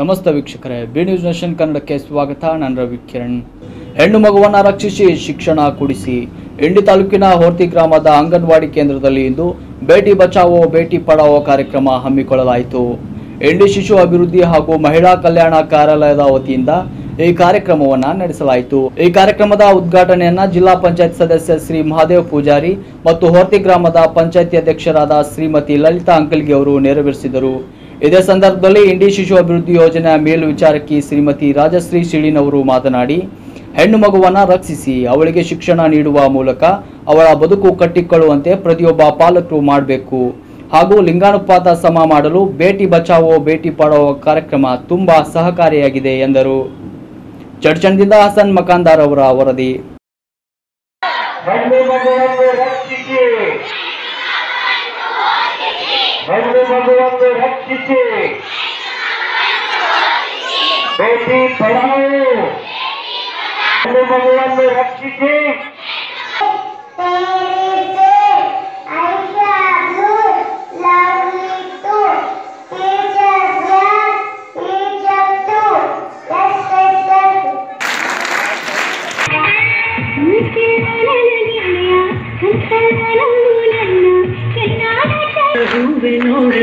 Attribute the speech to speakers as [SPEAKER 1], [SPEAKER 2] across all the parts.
[SPEAKER 1] ನಮಸ್ತೆ ವೀಕ್ಷಕರೇ, B news nation ಕನ್ನಡಕ್ಕೆ ಸ್ವಾಗತ, ನಾನು ರವಿ ಕಿರಣ್. ಹೆಣ್ಣು ಮಗುವನ್ನು ರಕ್ಷಿಸಿ, ಶಿಕ್ಷಣ ಕೊಡಿಸಿ. ಇಂಡಿ ತಾಲೂಕಿನ ಹೊರ್ತಿ ಗ್ರಾಮದ ಅಂಗನವಾಡಿ ಕೇಂದ್ರದಲ್ಲಿ ಇಂದು ಬೇಟಿ ಬಚಾವೋ, ಬೇಟಿ ಪಡಾವೋ ಕಾರ್ಯಕ್ರಮ ಹಮ್ಮಿಕೊಳ್ಳಲಾಯಿತು. ಇಂಡಿ ಶಿಶು ಅಭಿವೃದ್ಧಿ ಹಾಗೂ ಮಹಿಳಾ ಕಲ್ಯಾಣ ಕಾರ್ಯಾಲಯದ ವತಿಯಿಂದ ಈ ಕಾರ್ಯಕ್ರಮವನ್ನ ನಡೆಸಲಾಯಿತು. ಈ ಕಾರ್ಯಕ್ರಮದ ಉದ್ಘಾಟನೆಯನ್ನ ಜಿಲ್ಲಾ ಪಂಚಾಯತ್ ಸದಸ್ಯ ಶ್ರೀ ಮಹಾದೇವ್ ಪೂಜಾರಿ ಮತ್ತು ಹೊರ್ತಿ ಗ್ರಾಮದ ಪಂಚಾಯತಿ ಅಧ್ಯಕ್ಷರಾದ ಶ್ರೀಮತಿ ಲಲಿತಾ ಅಂಕಲ್ಗಿ ಅವರು ನೆರವೇರಿಸಿದರು. ಇದೇ ಸಂದರ್ಭದಲ್ಲಿ ಇಂಡಿ ಶಿಶು ಅಭಿವೃದ್ಧಿ ಯೋಜನೆ ಮೇಲ್ವಿಚಾರಕಿ ಶ್ರೀಮತಿ ರಾಜಶ್ರೀ ಶಿಳಿನ್ ಅವರು ಮಾತನಾಡಿ, ಹೆಣ್ಣು ಮಗುವನ್ನು ರಕ್ಷಿಸಿ, ಅವಳಿಗೆ ಶಿಕ್ಷಣ ನೀಡುವ ಮೂಲಕ ಅವಳ ಬದುಕು ಕಟ್ಟಿಕೊಳ್ಳುವಂತೆ ಪ್ರತಿಯೊಬ್ಬ ಪಾಲಕರು ಮಾಡಬೇಕು. ಹಾಗೂ ಲಿಂಗಾನುಪಾತ ಸಮ ಮಾಡಲು ಬೇಟಿ ಬಚಾವೋ, ಬೇಟಿ ಪಡಾವೋ ಕಾರ್ಯಕ್ರಮ ತುಂಬಾ ಸಹಕಾರಿಯಾಗಿದೆ ಎಂದರು. ಚಡ್ಚಂಡಿದ ಹಸನ್ ಮಕಾಂದಾರ್ ಅವರ ವರದಿ.
[SPEAKER 2] ಹೆಣ್ಣು ಮಗುವನ್ನು ರಕ್ಷಿಸಿ ಹೆಣ್ಣು ಮಗುವನ್ನು ರಕ್ಷಿಸಿ ಬೇಟಿ ಪಡಾವು ಹೆಣ್ಣು ಮಗುವನ್ನು ರಕ್ಷಿಸಿ
[SPEAKER 3] ಹೂವೆ ನೋಡಿ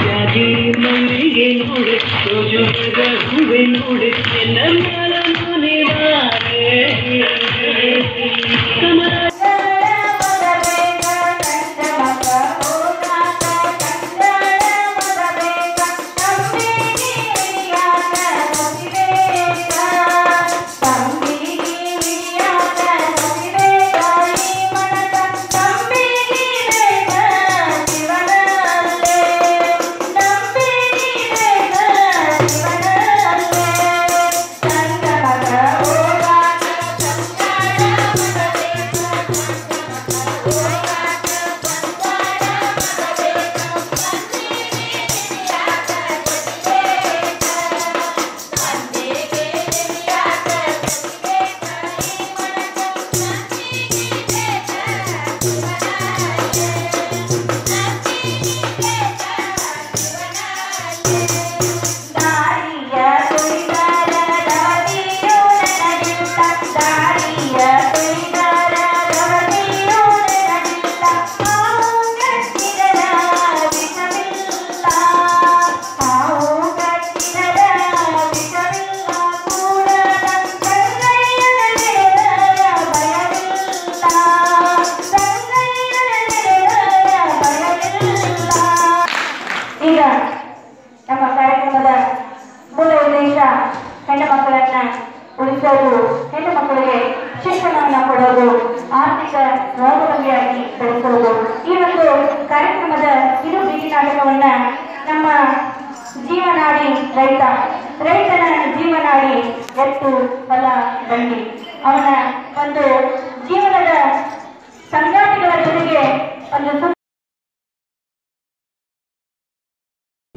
[SPEAKER 3] ಜಾಜಿ ಮನೆಗೆ ನೋಡಿ ರೋಜದ ಹೂವೆ ನೋಡಿ ನನ್ನ ಮನೆ ಕಮಲ
[SPEAKER 4] ಹೆಣ್ಣು ಮಕ್ಕಳನ್ನ ಉಳಿಸೋದು, ಹೆಣ್ಣು ಮಕ್ಕಳಿಗೆ ಶಿಕ್ಷಣವನ್ನ ಕೊಡೋದು, ಆರ್ಥಿಕ ಸ್ವಾವಲಂಬಿಯಾಗಿ ಬೆಳೆಸೋದು. ಈ ಒಂದು ಕಾರ್ಯಕ್ರಮದ ಇದು ಬೀದಿ ನಾಟಕವನ್ನ ನಮ್ಮ ಜೀವನಾಡಿ ರೈತ, ರೈತನ ಜೀವನಾಡಿ ಎತ್ತು ಬಲ ಬಂಡಿ ಅವನ ಒಂದು ಜೀವನದ ಸಂಗಾತಿಗಳ ಜೊತೆಗೆ ಒಂದು